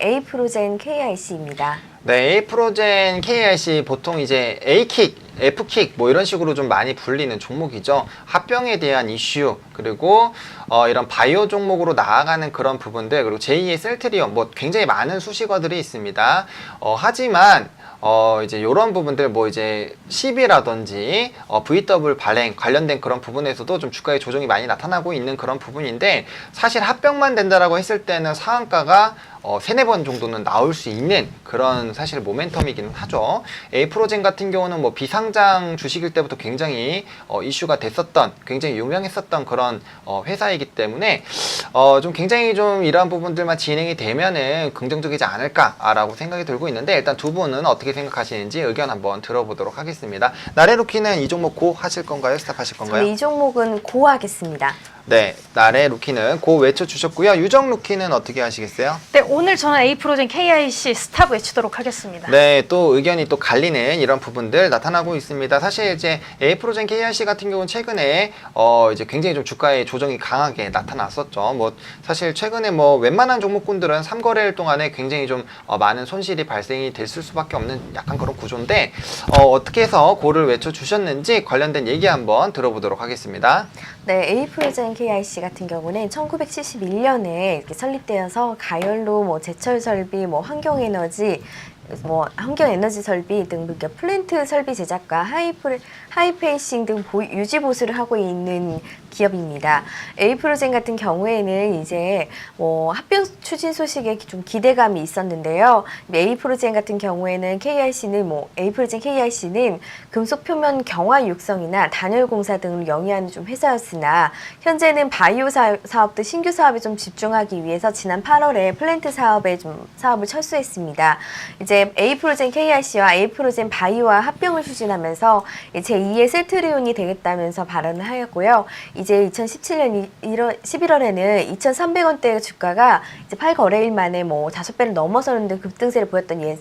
에이프로젠 KIC입니다. 네, 에이프로젠 KIC 보통 이제 A킥, F킥 뭐 이런 식으로 좀 많이 불리는 종목이죠. 합병에 대한 이슈 그리고 어, 이런 바이오 종목으로 나아가는 그런 부분들 그리고 제2의 셀트리온 뭐 굉장히 많은 수식어들이 있습니다. 어, 하지만 어 이제 이런 부분들 뭐 이제 10이라든지 어, VW 발행 관련된 그런 부분에서도 좀 주가의 조정이 많이 나타나고 있는 그런 부분인데 사실 합병만 된다라고 했을 때는 상한가가 어, 세네 번 정도는 나올 수 있는 그런 사실 모멘텀이기는 하죠. 에이프로젠 같은 경우는 뭐 비상장 주식일 때부터 굉장히 어, 이슈가 됐었던 굉장히 유명했었던 그런 어, 회사이기 때문에 어, 좀 굉장히 좀 이러한 부분들만 진행이 되면은 긍정적이지 않을까라고 생각이 들고 있는데 일단 두 분은 어떻게 생각하시는지 의견 한번 들어보도록 하겠습니다. 나래루키는 이 종목 고 하실 건가요? 스탑하실 건가요? 이 종목은 고 하겠습니다. 네, 나래 루키는 고 외쳐 주셨고요. 유정 루키는 어떻게 하시겠어요? 네, 오늘 저는 에이프로젠 KIC 스탑 외치도록 하겠습니다. 네, 또 의견이 또 갈리는 이런 부분들 나타나고 있습니다. 사실 이제 에이프로젠 KRC 같은 경우는 최근에 어 이제 굉장히 좀 주가의 조정이 강하게 나타났었죠. 뭐 사실 최근에 뭐 웬만한 종목군들은 3거래일 동안에 굉장히 좀 어, 많은 손실이 발생이 됐을 수밖에 없는 약간 그런 구조인데 어, 어떻게 해서 고를 외쳐 주셨는지 관련된 얘기 한번 들어보도록 하겠습니다. 네, 에이프로젠 KIC 같은 경우는 1971년에 이렇게 설립되어서 가열로 뭐 제철 설비, 뭐 환경 에너지, 뭐 환경 에너지 설비 등 이렇게 플랜트 설비 제작과 하이프 하이페이싱 등 보, 유지 보수를 하고 있는 기업입니다. 에이프로젠 같은 경우에는 이제 뭐 합병 추진 소식에 좀 기대감이 있었는데요. 에이프로젠 같은 경우에는 KIC는 뭐 에이프로젠 KIC는 금속 표면 경화 육성이나 단열 공사 등을 영위하는 좀 회사였으나 현재는 바이오 사- 사업 등 신규 사업에 좀 집중하기 위해서 지난 8월에 플랜트 사업에 좀 사업을 철수했습니다. 이제 에이프로젠 KIC와 에이프로젠 바이오와 합병을 추진하면서 제2의 셀트리온이 되겠다면서 발언을 하였고요. 이제 2017년 1월, 11월에는 2,300원대 주가가 이제 8거래일 만에 뭐 5배를 넘어서는 등 급등세를 보였던 예,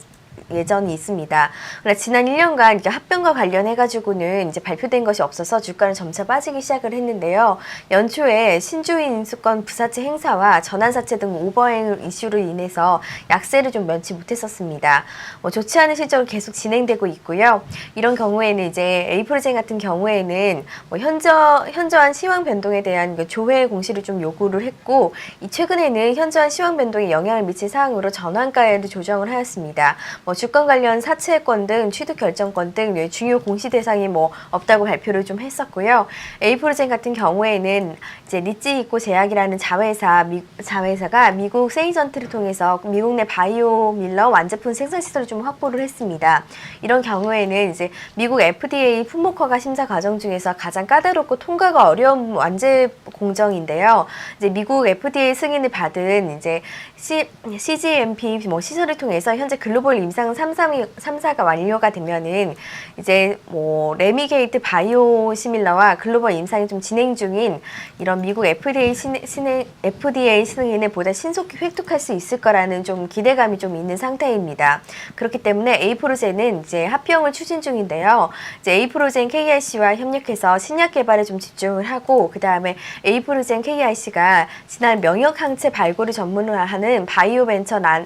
예전이 있습니다. 그러나 지난 1년간 이제 합병과 관련해 가지고는 이제 발표된 것이 없어서 주가는 점차 빠지기 시작을 했는데요. 연초에 신주인 인수권 부사채 행사와 전환사채 등 오버행 이슈로 인해서 약세를 좀 면치 못했었습니다. 뭐 좋지 않은 실적은 계속 진행되고 있고요. 이런 경우에는 이제 에이프로젠 같은 경우에는 뭐 현저 현저한 시황 변동에 대한 그 조회 공시를 좀 요구를 했고 이 최근에는 현저한 시황 변동에 영향을 미친 사항으로 전환가에도 조정을 하였습니다. 뭐 주권 관련 사채권 등 취득 결정권 등 중요 공시 대상이 뭐 없다고 발표를 좀 했었고요. 에이프로젠 같은 경우에는 이제 리치 있고 제약이라는 자회사 미, 자회사가 미국 세이전트를 통해서 미국 내 바이오 밀러 완제품 생산 시설을 좀 확보를 했습니다. 이런 경우에는 이제 미국 FDA 품목 허가 심사 과정 중에서 가장 까다롭고 통과가 어려운 완제 공정인데요. 이제 미국 FDA 승인을 받은 이제 C, CGMP 뭐 시설을 통해서 현재 글로벌 임상 3, 3사가 완료가 되면은 이제 뭐 레미게이트 바이오 시밀러와 글로벌 임상이 좀 진행 중인 이런 미국 FDA 신, 신, FDA 승인을 보다 신속히 획득할 수 있을 거라는 좀 기대감이 좀 있는 상태입니다. 그렇기 때문에 에이프로젠은 이제 합병을 추진 중인데요. 이제 에이프로젠 KIC와 협력해서 신약 개발에 좀 집중을 하고 그 다음에 에이프로젠 KIC가 지난 명역 항체 발굴을 전문으로 하는 바이오벤처 난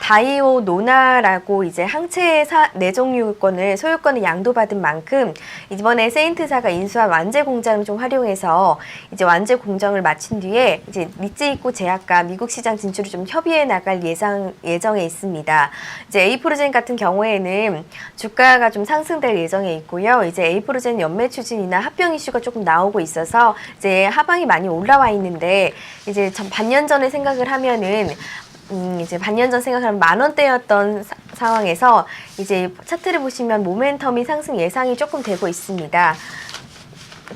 다이오 노나라고 이제 항체 사, 내종류권을 소유권을 양도받은 만큼 이번에 세인트사가 인수한 완제 공장을 좀 활용해서 이제 완제 공정을 마친 뒤에 이제 있고 제약과 미국 시장 진출을 좀 협의해 나갈 예상 예정에 있습니다. 이제 에이프로젠 같은 경우에는 주가가 좀 상승될 예정에 있고요. 이제 에이프로젠 연매 추진이나 합병 이슈가 조금 나오고 있어서 이제 하방이 많이 올라와 있는데 이제 전 반년 전에 생각을 하면은 음, 이제 반년 전 생각하면 만 원대였던 사- 상황에서 이제 차트를 보시면 모멘텀이 상승 예상이 조금 되고 있습니다.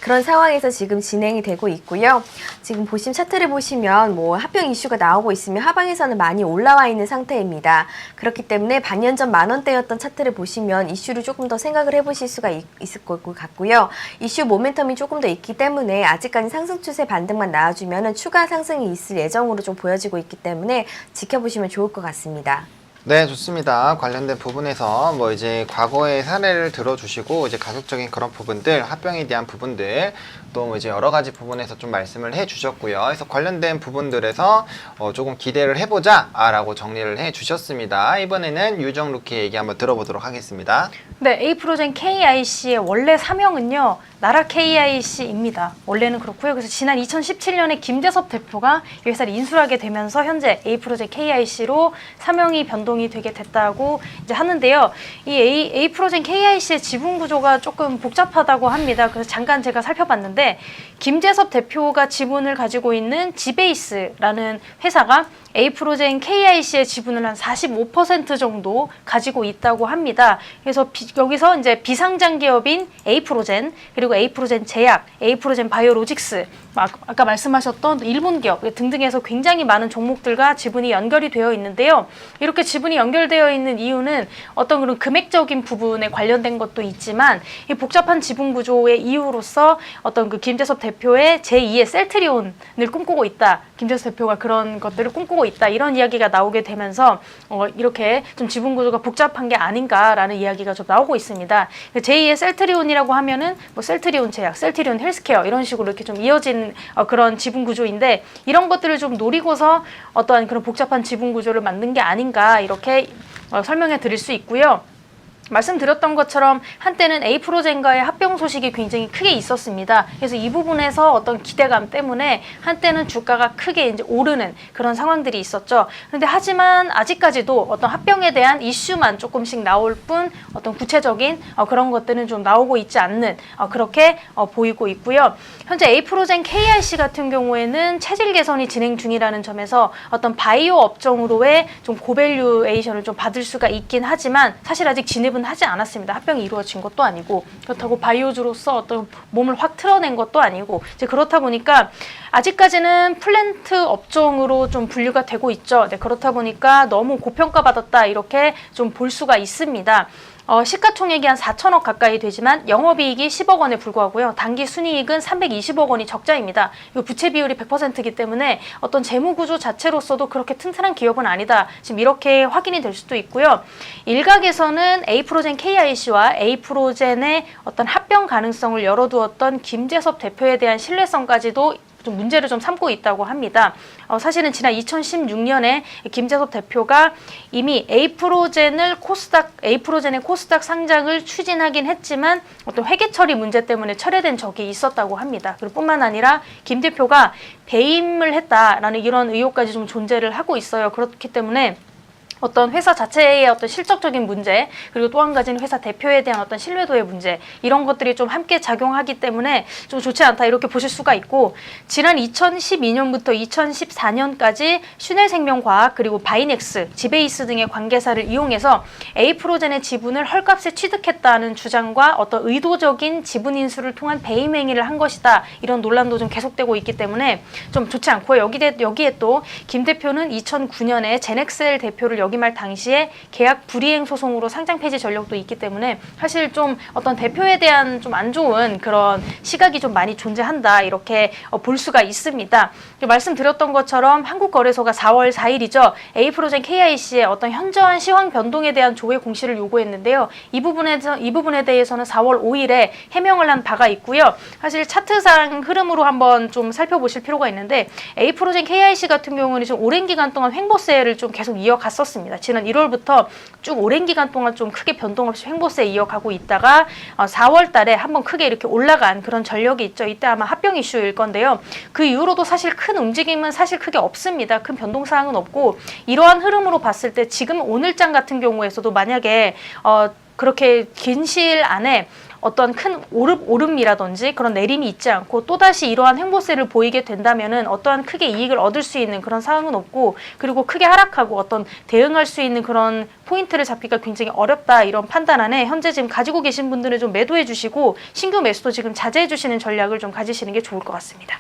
그런 상황에서 지금 진행이 되고 있고요. 지금 보시면 차트를 보시면 뭐 합병 이슈가 나오고 있으면 하방에서는 많이 올라와 있는 상태입니다. 그렇기 때문에 반년 전 만 원대였던 차트를 보시면 이슈를 조금 더 생각을 해보실 수가 있, 있을 것 같고요. 이슈 모멘텀이 조금 더 있기 때문에 아직까지 상승 추세 반등만 나와주면 추가 상승이 있을 예정으로 좀 보여지고 있기 때문에 지켜보시면 좋을 것 같습니다. 네, 좋습니다. 관련된 부분에서 뭐 이제 과거의 사례를 들어주시고 이제 가속적인 그런 부분들, 합병에 대한 부분들, 또 뭐 이제 여러 가지 부분에서 좀 말씀을 해주셨고요. 그래서 관련된 부분들에서 어 조금 기대를 해보자라고 정리를 해주셨습니다. 이번에는 유정 루키 얘기 한번 들어보도록 하겠습니다. 네, 에이프로젠 KIC의 원래 사명은요, 나라 KIC입니다. 원래는 그렇고요. 그래서 지난 2017년에 김대섭 대표가 이 회사를 인수하게 되면서 현재 에이프로젠 KIC로 사명이 변동 이 되게 됐다고 이제 하는데요. 이 A, 에이프로젠 KIC의 지분 구조가 조금 복잡하다고 합니다. 그래서 잠깐 제가 살펴봤는데 김재섭 대표가 지분을 가지고 있는 지베이스라는 회사가 에이프로젠 KIC의 지분을 한 45% 정도 가지고 있다고 합니다. 그래서 비- 여기서 이제 비상장 기업인 에이프로젠 그리고 에이프로젠 제약, 에이프로젠 바이오로직스, 아- 아까 말씀하셨던 일본 기업 등등에서 굉장히 많은 종목들과 지분이 연결이 되어 있는데요. 이렇게 지 분이 연결되어 있는 이유는 어떤 그런 금액적인 부분에 관련된 것도 있지만 이 복잡한 지분 구조의 이유로서 어떤 그 김재섭 대표의 제2의 셀트리온을 꿈꾸고 있다. 김재섭 대표가 그런 것들을 꿈꾸고 있다. 이런 이야기가 나오게 되면서 어, 이렇게 좀 지분 구조가 복잡한 게 아닌가라는 이야기가 좀 나오고 있습니다. 제2의 셀트리온이라고 하면은 뭐 셀트리온 제약, 셀트리온 헬스케어 이런 식으로 이렇게 좀 이어진 어, 그런 지분 구조인데 이런 것들을 좀 노리고서 어떠한 그런 복잡한 지분 구조를 만든 게 아닌가 이렇게 어, 설명해 드릴 수 있고요. 말씀드렸던 것처럼 한때는 에이프로젠과의 합병 소식이 굉장히 크게 있었습니다. 그래서 이 부분에서 어떤 기대감 때문에 한때는 주가가 크게 이제 오르는 그런 상황들이 있었죠. 그런데 하지만 아직까지도 어떤 합병에 대한 이슈만 조금씩 나올 뿐 어떤 구체적인 어, 그런 것들은 좀 나오고 있지 않는 어, 그렇게 어, 보이고 있고요. 현재 에이프로젠 KIC 같은 경우에는 체질 개선이 진행 중이라는 점에서 어떤 바이오 업종으로의 좀 고밸류에이션을 좀 받을 수가 있긴 하지만 사실 아직 진입은 하지 않았습니다. 합병이 이루어진 것도 아니고 그렇다고 바이오주로서 어떤 몸을 확 틀어낸 것도 아니고 이제 그렇다 보니까 아직까지는 플랜트 업종으로 좀 분류가 되고 있죠. 네, 그렇다 보니까 너무 고평가받았다 이렇게 좀 볼 수가 있습니다. 어, 시가총액이 한 4천억 가까이 되지만 영업이익이 10억 원에 불과하고요. 단기 순이익은 320억 원이 적자입니다. 이거 부채 비율이 100%이기 때문에 어떤 재무 구조 자체로서도 그렇게 튼튼한 기업은 아니다. 지금 이렇게 확인이 될 수도 있고요. 일각에서는 에이프로젠 KIC와 에이프로젠의 어떤 합병 가능성을 열어두었던 김재섭 대표에 대한 신뢰성까지도 좀 문제를 좀 삼고 있다고 합니다. 어, 사실은 지난 2016년에 김재섭 대표가 이미 에이프로젠을 코스닥 에이프로젠의 코스닥 상장을 추진하긴 했지만 어떤 회계 처리 문제 때문에 철회된 적이 있었다고 합니다. 그리고 뿐만 아니라 김 대표가 배임을 했다라는 이런 의혹까지 좀 존재를 하고 있어요. 그렇기 때문에 어떤 회사 자체의 어떤 실적적인 문제 그리고 또 한 가지는 회사 대표에 대한 어떤 신뢰도의 문제 이런 것들이 좀 함께 작용하기 때문에 좀 좋지 않다 이렇게 보실 수가 있고 지난 2012년부터 2014년까지 슈넬생명과학 그리고 바이넥스, 지베이스 등의 관계사를 이용해서 에이프로젠의 지분을 헐값에 취득했다는 주장과 어떤 의도적인 지분 인수를 통한 배임 행위를 한 것이다 이런 논란도 좀 계속되고 있기 때문에 좀 좋지 않고 여기에 여기에 또 김 대표는 2009년에 제넥셀 대표를 역임할 당시에 계약 불이행 소송으로 상장 폐지 전력도 있기 때문에 사실 좀 어떤 대표에 대한 좀 안 좋은 그런 시각이 좀 많이 존재한다 이렇게 어, 볼 수가 있습니다. 말씀드렸던 것처럼 한국거래소가 4월 4일이죠 에이프로젠 KIC의 어떤 현저한 시황 변동에 대한 조회 공시를 요구했는데요. 이 부분에서 이 부분에 대해서는 4월 5일에 해명을 한 바가 있고요. 사실 차트상 흐름으로 한번 좀 살펴보실 필요가 있는데 에이프로젠 KIC 같은 경우는 좀 오랜 기간 동안 횡보세를 좀 계속 이어갔었습니다. 지난 1월부터 쭉 오랜 기간 동안 좀 크게 변동 없이 횡보세 이어가고 있다가 어, 4월 달에 한번 크게 이렇게 올라간 그런 전력이 있죠. 이때 아마 합병 이슈일 건데요. 그 이후로도 사실 큰 움직임은 사실 크게 없습니다. 큰 변동 사항은 없고 이러한 흐름으로 봤을 때 지금 오늘장 같은 경우에서도 만약에 어 그렇게 긴 시일 안에 어떤 큰 오름, 오름이라든지 그런 내림이 있지 않고 또다시 이러한 횡보세를 보이게 된다면은 어떠한 크게 이익을 얻을 수 있는 그런 상황은 없고 그리고 크게 하락하고 어떤 대응할 수 있는 그런 포인트를 잡기가 굉장히 어렵다 이런 판단 안에 현재 지금 가지고 계신 분들은 좀 매도해 주시고 신규 매수도 지금 자제해 주시는 전략을 좀 가지시는 게 좋을 것 같습니다.